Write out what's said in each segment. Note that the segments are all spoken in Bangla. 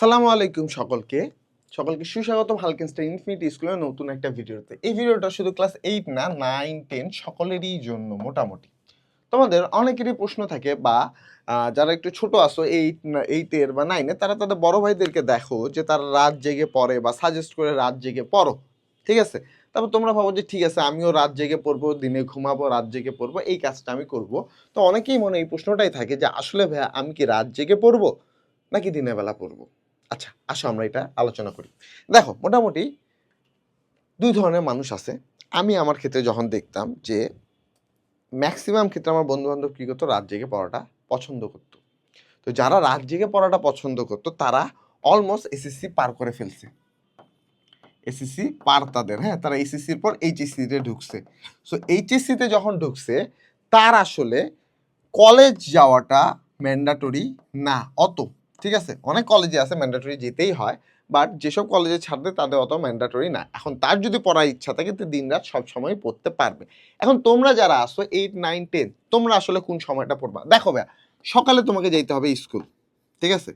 সালামু আলাইকুম সকলকে। সকলকে সুস্বাগতম হালকেনস্টার ইনফিনিটি স্কুলের নতুন একটা ভিডিওতে। এই ভিডিওটা শুধু ক্লাস এইট না নাইন টেন সকলেরই জন্য মোটামুটি। তোমাদের অনেকেরই প্রশ্ন থাকে বা যারা একটু ছোট আসো এইট এইটের বা নাইনে তারা তাদের বড় ভাইদেরকে দেখো যে তারা রাত জেগে পড়ে বা সাজেস্ট করে রাত জেগে পড়ো। ঠিক আছে? তারপর তোমরা ভাবো যে ঠিক আছে, আমিও রাত জেগে পড়ব, দিনে ঘুমাবো, রাত জেগে পড়ব, এই কাজটা আমি করব। তো অনেকেই মনে এই প্রশ্নটাই থাকে যে, আসলে ভাইয়া আমি কি রাত জেগে পড়ব নাকি দিনের বেলা পড়ব? আচ্ছা আসো আমরা এটা আলোচনা করি। দেখো, মোটামুটি দুই ধরনের মানুষ আছে। আমি আমার ক্ষেত্রে যখন দেখতাম যে ম্যাক্সিমাম ক্ষেত্রে আমার বন্ধু বান্ধব কী করতো? রাত জেগে পড়াটা পছন্দ করতো। তো যারা রাত জেগে পড়াটা পছন্দ করতো, তারা অলমোস্ট এসএসসি পার করে ফেলছে। এসএসসি পার তাদের হ্যাঁ? তারা এসএসসির পর এইচএসসিতে ঢুকছে। সো এইচএসসিতে যখন ঢুকছে, তার আসলে কলেজ যাওয়াটা ম্যান্ডাটরি না, অত। ঠিক আছে? অনেক কলেজে আছে ম্যান্ডাটরি যেতেই হয় বাট যেসব কলেজে ছাড়বে তাদের অত ম্যান্ডাটরি না। এখন তার যদি পড়ার ইচ্ছা থাকে, তো দিনরাত সব সময় পড়তে পারবে। এখন তোমরা যারা আসো এইট নাইন টেন তোমরা আসলে কোন সময়টা পড়বা? দেখো ভাইয়া, সকালে তোমাকে যাইতে হবে স্কুল ঠিক আছে?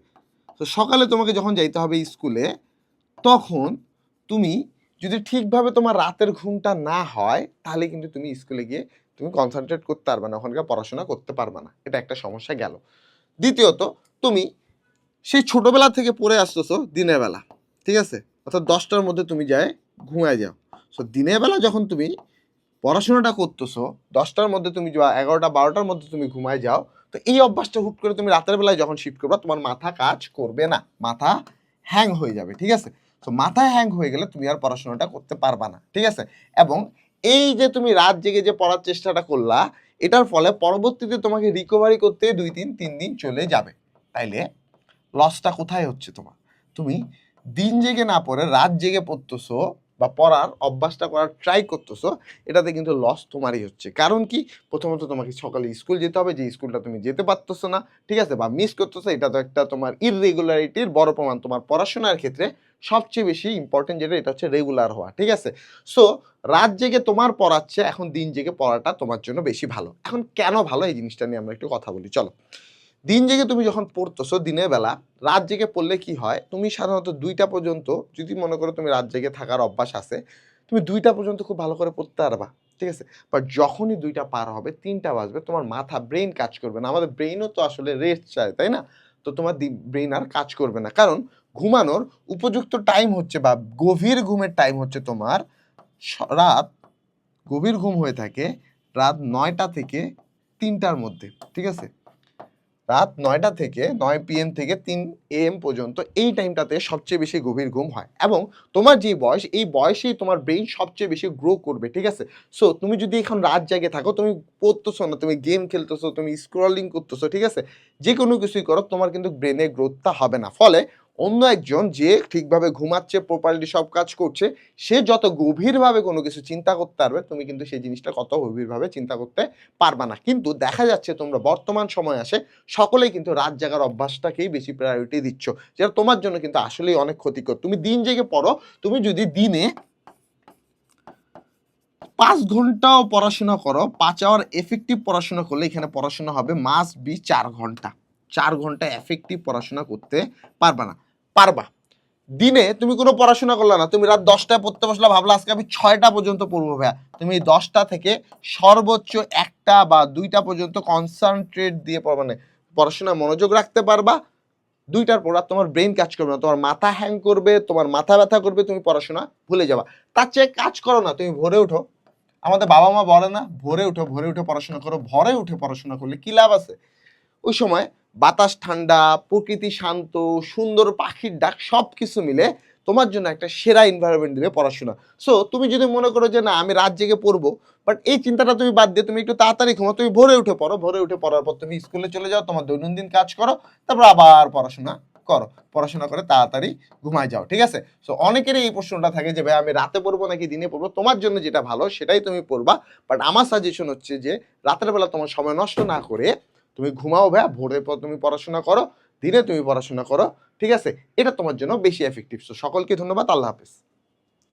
তো সকালে তোমাকে যখন যাইতে হবে স্কুলে তখন তুমি যদি ঠিকভাবে তোমার রাতের ঘুমটা না হয়, তাহলে কিন্তু তুমি স্কুলে গিয়ে তুমি কনসেন্ট্রেট করতে পারবে না, ওখানকার পড়াশোনা করতে পারবে না। এটা একটা সমস্যা গেল। দ্বিতীয়ত, তুমি সেই ছোটবেলা থেকে পড়ে আসতেছো দিনের বেলা, ঠিক আছে? অর্থাৎ দশটার মধ্যে তুমি যায়, ঘুমায় যাও। সো দিনের বেলা যখন তুমি পড়াশোনাটা করতেছো, দশটার মধ্যে তুমি যা, এগারোটা, বারোটার মধ্যে তুমি ঘুমায় যাও, তো এই অভ্যাসটা হুট করে তুমি রাতের বেলায় যখন শিফট করবা, তোমার মাথা কাজ করবে না। মাথা হ্যাং হয়ে যাবে, ঠিক আছে? তো মাথায় হ্যাং হয়ে গেলে তুমি আর পড়াশোনাটা করতে পারবা না, ঠিক আছে? এবং এই যে তুমি রাত জেগে যে পড়ার চেষ্টাটা করলা, এটার ফলে পরবর্তীতে তোমাকে রিকভারি করতে দুই তিন তিন দিন চলে যাবে। তাইলে লসটা কোথায় হচ্ছে তোমার? তুমি দিন জেগে না পড়ে, রাত জেগে পড়তেছো বা পড়ার, অভ্যাসটা করার ট্রাই করতেছো, এটাতে কিন্তু লস তোমারই হচ্ছে। কারণ কি? প্রথমত তোমাকে সকালে স্কুল যেতে হবে, যে স্কুলটা তুমি যেতে পারতেছো না, ঠিক আছে? বা মিস করতেছো, এটা তো একটা তোমার ইররেগুলারিটির বড় প্রমাণ। তোমার পড়াশোনার ক্ষেত্রে সবচেয়ে বেশি ইম্পর্টেন্ট যেটা, এটা হচ্ছে রেগুলার হওয়া, ঠিক আছে? সো রাত জেগে তোমার পড়াচ্ছে, এখন দিন জেগে পড়াটা তোমার জন্য বেশি ভালো। এখন কেন ভালো? এই জিনিসটা নিয়ে আমরা একটু কথা বলি। চলো। দিন জেগে তুমি যখন পড়তেছো দিনের বেলা, রাত জেগে পড়লে কি হয়? তুমি সাধারণত দুইটা পর্যন্ত, যদি মনে করো তুমি রাত জেগে থাকার অভ্যাস আছে, তুমি দুইটা পর্যন্ত খুব ভালো করে পড়তে পারবা, ঠিক আছে? বাট যখনই দুইটা পার হবে, তিনটা বাজবে, তোমার মাথা ব্রেন কাজ করবে না। আমাদের ব্রেনও তো আসলে রেস্ট চায়, তাই না? তো তোমার ব্রেন আর কাজ করবে না। কারণ ঘুমানোর উপযুক্ত টাইম হচ্ছে বা গভীর ঘুমের টাইম হচ্ছে তোমার রাত গভীর ঘুম হয়ে থাকে রাত নয়টা থেকে তিনটার মধ্যে, ঠিক আছে? রাত নয়টা থেকে নয় পিএম থেকে তিন এএম পর্যন্ত এই টাইমটাতে সবচেয়ে বেশি গভীর ঘুম হয়। এবং তোমার যে বয়স, এই বয়সেই তোমার ব্রেইন সবচেয়ে বেশি গ্রো করবে, ঠিক আছে? সো তুমি যদি এখন রাত জাগে থাকো, তুমি পড়তেছো না, তুমি গেম খেলতেছো, তুমি স্ক্রলিং করতেছো, ঠিক আছে? যে কোনো কিছুই করো, তোমার কিন্তু ব্রেনে গ্রোথটা হবে না। ফলে অন্য একজন যে ঠিকভাবে ঘুমাচ্ছে প্রপারলি সব কাজ করছে, সে যত গভীরভাবে কোনো কিছু চিন্তা করতে পারবে, তুমি কিন্তু সেই জিনিসটা কত গভীরভাবে চিন্তা করতে পারবা না। কিন্তু দেখা যাচ্ছে তোমরা বর্তমান সময় আসে, সকলেই কিন্তু রাত জাগার অভ্যাসটাকেই বেশি প্রায়োরিটি দিচ্ছ, যেটা তোমার জন্য কিন্তু আসলেই অনেক ক্ষতিকর। তুমি দিন জেগে পড়ো, তুমি যদি দিনে পাঁচ ঘন্টাও পড়াশোনা করো, পাঁচ আওয়ার এফেক্টিভ পড়াশোনা করলে এখানে পড়াশোনা হবে মাস বি চার ঘণ্টা। চার ঘণ্টা এফেক্টিভ পড়াশোনা করতে পারবা না। পারবা। দিনে তুমি কোনো পড়াশোনা করলে না, তুমি রাত দশটায় পড়তে বসলে, ভাবলা আজকে আমি ছয়টা পর্যন্ত পড়ব ভাইয়া। তুমি দশটা থেকে সর্বোচ্চ একটা বা দুইটা পর্যন্ত কনসেন্ট্রেট দিয়ে মানে পড়াশোনা মনোযোগ রাখতে পারবা। দুইটার পর আর তোমার ব্রেন কাজ করবে না, তোমার মাথা হ্যাং করবে, তোমার মাথা ব্যথা করবে, তুমি পড়াশোনা ভুলে যাবা। তার চেয়ে কাজ করো না, তুমি ভোরে উঠো। আমাদের বাবা মা বলে না, ভোরে উঠো, ভোরে উঠে পড়াশোনা করো, ভরে উঠে পড়াশোনা করলে কি লাভ আছে? ওই সময় বাতাস ঠান্ডা, প্রকৃতি শান্ত, সুন্দর পাখির ডাক সব কিছু মিলে তোমার জন্য একটা সেরা এনভায়রনমেন্ট দিবে পড়াশোনা। সো তুমি যদি মনে করো যে না, আমি রাত জেগে পড়ব বাট এই চিন্তাটা তুমি বাদ দিয়ে তুমি একটু তাড়াতাড়ি ঘুমাও, তুমি ভোরে উঠে পড়ো, ভোরে উঠে পড়ার পর তুমি স্কুলে চলে যাও, তোমার দৈনন্দিন কাজ করো, তারপর আবার পড়াশোনা করো। পড়াশোনা করে তাড়াতাড়ি ঘুমায় যাও, ঠিক আছে? সো অনেকেরই এই প্রশ্নটা থাকে যে, ভাই, আমি রাতে পড়ব নাকি দিনে পড়ব? তোমার জন্য যেটা ভালো, সেটাই তুমি পড়বা বাট আমার সাজেশন হচ্ছে যে, রাতের বেলা তোমার সময় নষ্ট না করে তুমি ঘুমাও ভাইয়া, ভোরের পর তুমি পড়াশোনা করো, দিনে তুমি পড়াশোনা করো, ঠিক আছে? এটা তোমার জন্য বেশি এফেক্টিভ সো সকলকে ধন্যবাদ, আল্লাহ হাফেজ।